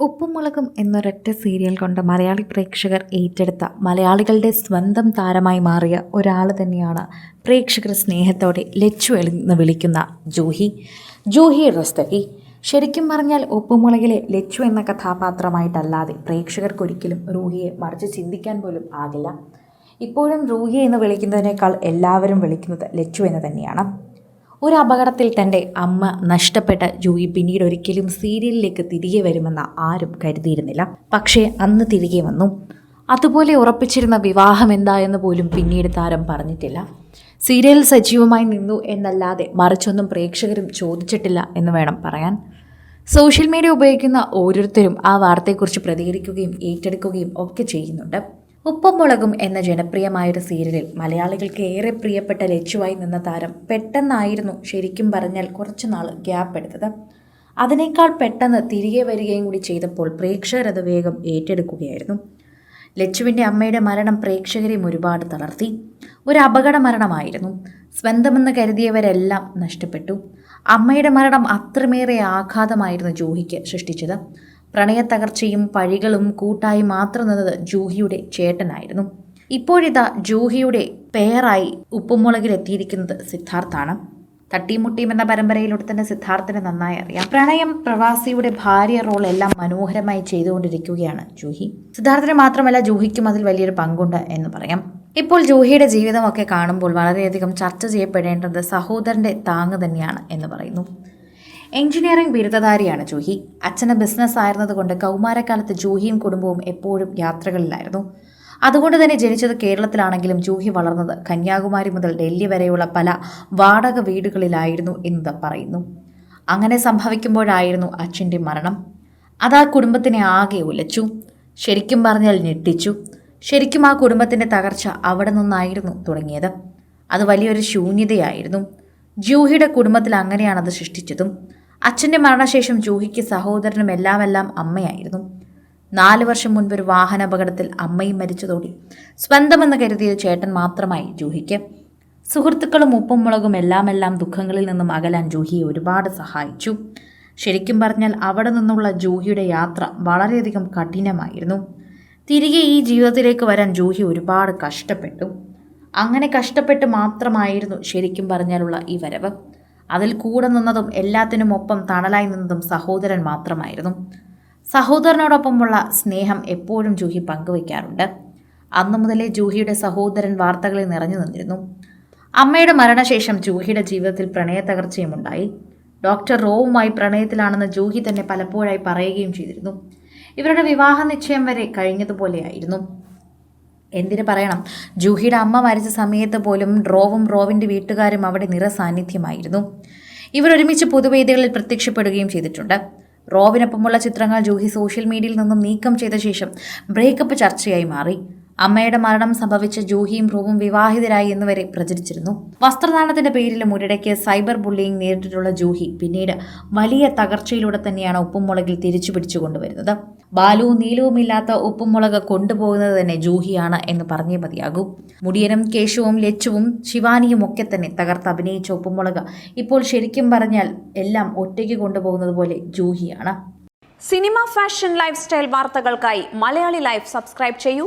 ഉപ്പുമുളകും എന്നൊരൊറ്റ serial കൊണ്ട് മലയാളി പ്രേക്ഷകർ ഏറ്റെടുത്ത മലയാളികളുടെ സ്വന്തം താരമായി മാറിയ ഒരാൾ തന്നെയാണ് പ്രേക്ഷകർ സ്നേഹത്തോടെ ലച്ചു എന്ന് വിളിക്കുന്ന ജൂഹി. ജൂഹി റസ്തകി. ശരിക്കും പറഞ്ഞാൽ ഉപ്പുമുളകിലെ ലച്ചു എന്ന കഥാപാത്രമായിട്ടല്ലാതെ പ്രേക്ഷകർക്കൊരിക്കലും റൂഹിയെ മറിച്ച് ചിന്തിക്കാൻ പോലും ആകില്ല. ഇപ്പോഴും റൂഹി എന്ന് വിളിക്കുന്നതിനേക്കാൾ എല്ലാവരും വിളിക്കുന്നത് ലച്ചു എന്ന് തന്നെയാണ്. ഒരു അപകടത്തിൽ തന്റെ അമ്മ നഷ്ടപ്പെട്ട ജൂയി പിന്നീട് ഒരിക്കലും സീരിയലിലേക്ക് തിരികെ വരുമെന്ന് ആരും കരുതിയിരുന്നില്ല. പക്ഷേ അന്ന് തിരികെ വന്നു. അതുപോലെ ഉറപ്പിച്ചിരുന്ന വിവാഹം എന്തായെന്ന് പോലും പിന്നീട് താരം പറഞ്ഞിട്ടില്ല. സീരിയൽ സജീവമായി നിന്നു എന്നല്ലാതെ മറിച്ചൊന്നും പ്രേക്ഷകരും ചോദിച്ചിട്ടില്ല എന്ന് വേണം പറയാൻ. സോഷ്യൽ മീഡിയ ഉപയോഗിക്കുന്ന ഓരോരുത്തരും ആ വാർത്തയെക്കുറിച്ച് പ്രതികരിക്കുകയും ഏറ്റെടുക്കുകയും ഒക്കെ ചെയ്യുന്നുണ്ട്. ഉപ്പും മുളകും എന്ന ജനപ്രിയമായൊരു സീരിയലിൽ മലയാളികൾക്ക് ഏറെ പ്രിയപ്പെട്ട ലച്ചുവായി നിന്ന താരം പെട്ടെന്നായിരുന്നു ശരിക്കും പറഞ്ഞാൽ കുറച്ചു നാൾ ഗ്യാപ്പ് എടുത്തത്. അതിനേക്കാൾ പെട്ടെന്ന് തിരികെ വരികയും കൂടി ചെയ്തപ്പോൾ പ്രേക്ഷകരത് വേഗം ഏറ്റെടുക്കുകയായിരുന്നു. ലച്ചുവിന്റെ അമ്മയുടെ മരണം പ്രേക്ഷകരെയും ഒരുപാട് തളർത്തി. ഒരു അപകട മരണമായിരുന്നു. സ്വന്തമെന്ന് കരുതിയവരെല്ലാം നഷ്ടപ്പെട്ടു. അമ്മയുടെ മരണം അത്രമേറെ ആഘാതമായിരുന്നു ജോഹിക്ക് സൃഷ്ടിച്ചത്. പ്രണയത്തകർച്ചയും പഴികളും കൂട്ടായി മാത്രം നിന്നത് ജൂഹിയുടെ ചേട്ടനായിരുന്നു. ഇപ്പോഴിതാ ജൂഹിയുടെ പേരായി ഉപ്പുമുളകിലെത്തിയിരിക്കുന്നത് സിദ്ധാർത്ഥാണ് തട്ടിമുട്ടിയും എന്ന പരമ്പരയിലൂടെ തന്നെ സിദ്ധാർത്ഥിനെ നന്നായി അറിയാം. പ്രണയം പ്രവാസിയുടെ ഭാര്യ റോൾ എല്ലാം മനോഹരമായി ചെയ്തുകൊണ്ടിരിക്കുകയാണ് ജൂഹി. സിദ്ധാർത്ഥിന് മാത്രമല്ല ജൂഹിക്കും അതിൽ വലിയൊരു പങ്കുണ്ട് എന്ന് പറയാം. ഇപ്പോൾ ജൂഹിയുടെ ജീവിതമൊക്കെ കാണുമ്പോൾ വളരെയധികം ചർച്ച ചെയ്യപ്പെടേണ്ടത് സഹോദരന്റെ താങ്ങ് തന്നെയാണ് എന്ന് പറയുന്നു. എഞ്ചിനീയറിംഗ് ബിരുദധാരിയാണ് ജൂഹി. അച്ഛന് ബിസിനസ് ആയിരുന്നതുകൊണ്ട് കൗമാരക്കാലത്ത് ജൂഹിയും കുടുംബവും എപ്പോഴും യാത്രകളിലായിരുന്നു. അതുകൊണ്ട് തന്നെ ജനിച്ചത് കേരളത്തിലാണെങ്കിലും ജൂഹി വളർന്നത് കന്യാകുമാരി മുതൽ ഡൽഹി വരെയുള്ള പല വാടക വീടുകളിലായിരുന്നു എന്നത് പറയുന്നു. അങ്ങനെ സംഭവിക്കുമ്പോഴായിരുന്നു അച്ഛന്റെ മരണം. അത് ആ കുടുംബത്തിനെ ആകെ ഉലച്ചു. ശരിക്കും പറഞ്ഞാൽ ഞെട്ടിച്ചു. ശരിക്കും ആ കുടുംബത്തിന്റെ തകർച്ച അവിടെ നിന്നായിരുന്നു തുടങ്ങിയത്. അത് വലിയൊരു ശൂന്യതയായിരുന്നു. ജൂഹിയുടെ കുടുംബത്തിൽ അങ്ങനെയാണത് സൃഷ്ടിച്ചതും. അച്ഛന്റെ മരണശേഷം ജൂഹിക്ക് സഹോദരനും എല്ലാമെല്ലാം അമ്മയായിരുന്നു. നാല് വർഷം മുൻപ് ഒരു വാഹന അപകടത്തിൽ അമ്മയും മരിച്ചതോടി സ്വന്തമെന്ന് കരുതിയ ചേട്ടൻ മാത്രമായി ജൂഹിക്ക്. സുഹൃത്തുക്കളും ഉപ്പും മുളകും എല്ലാമെല്ലാം ദുഃഖങ്ങളിൽ നിന്നും അകലാൻ ജൂഹിയെ ഒരുപാട് സഹായിച്ചു. ശരിക്കും പറഞ്ഞാൽ അവിടെ നിന്നുള്ള ജൂഹിയുടെ യാത്ര വളരെയധികം കഠിനമായിരുന്നു. തിരികെ ഈ ജീവിതത്തിലേക്ക് വരാൻ ജൂഹി ഒരുപാട് കഷ്ടപ്പെട്ടു. അങ്ങനെ കഷ്ടപ്പെട്ട് മാത്രമായിരുന്നു ശരിക്കും പറഞ്ഞാലുള്ള ഈ വരവ്. അതിൽ കൂടെ നിന്നതും എല്ലാത്തിനും ഒപ്പം തണലായി നിന്നതും സഹോദരൻ മാത്രമായിരുന്നു. സഹോദരനോടൊപ്പമുള്ള സ്നേഹം എപ്പോഴും ജൂഹി പങ്കുവയ്ക്കാറുണ്ട്. അന്നു മുതലേ ജൂഹിയുടെ സഹോദരൻ വാർത്തകളിൽ നിറഞ്ഞു നിന്നിരുന്നു. അമ്മയുടെ മരണശേഷം ജൂഹിയുടെ ജീവിതത്തിൽ പ്രണയ തകർച്ചയും ഉണ്ടായി. ഡോക്ടർ റോവുമായി പ്രണയത്തിലാണെന്ന് ജൂഹി തന്നെ പലപ്പോഴായി പറയുകയും ചെയ്തിരുന്നു. ഇവരുടെ വിവാഹ നിശ്ചയം വരെ കഴിഞ്ഞതുപോലെയായിരുന്നു. എന്തിനു പറയണം? ജൂഹിയുടെ അമ്മ മരിച്ച സമയത്ത് പോലും റോവും റോവിന്റെ വീട്ടുകാരും അവിടെ നിറസാന്നിധ്യമായിരുന്നു. ഇവർ ഒരുമിച്ച് പൊതുവേദികളിൽ പ്രത്യക്ഷപ്പെടുകയും ചെയ്തിട്ടുണ്ട്. റോവിനൊപ്പമുള്ള ചിത്രങ്ങൾ ജൂഹി സോഷ്യൽ മീഡിയയിൽ നിന്നും നീക്കം ചെയ്ത ശേഷം ബ്രേക്കപ്പ് ചർച്ചയായി മാറി. അമ്മയുടെ മരണം സംഭവിച്ച ജൂഹിയും റൂവും വിവാഹിതരായി എന്നുവരെ പ്രചരിച്ചിരുന്നു. വസ്ത്രദാനത്തിന്റെ പേരിലും ഒരിടയ്ക്ക് സൈബർ ബുള്ളിയിങ് നേരിട്ടിട്ടുള്ള ജൂഹി പിന്നീട് വലിയ തകർച്ചയിലൂടെ തന്നെയാണ് ഉപ്പുമുളകിൽ തിരിച്ചു പിടിച്ചുകൊണ്ടുവരുന്നത് ബാലുവും നീലവും ഇല്ലാത്ത ഉപ്പുമുളക് കൊണ്ടുപോകുന്നത് തന്നെ ജൂഹിയാണ് എന്ന് പറഞ്ഞേ മതിയാകും. മുടിയനും കേശവും ലച്ചുവും ശിവാനിയും ഒക്കെ തന്നെ തകർത്ത് അഭിനയിച്ച ഉപ്പുമുളക് ഇപ്പോൾ ശരിക്കും പറഞ്ഞാൽ എല്ലാം ഒറ്റയ്ക്ക് കൊണ്ടുപോകുന്നത് പോലെ ജൂഹിയാണ്. സിനിമ ഫാഷൻ ലൈഫ് സ്റ്റൈൽ വാർത്തകൾക്കായി മലയാളി ലൈഫ് സബ്സ്ക്രൈബ് ചെയ്യൂ.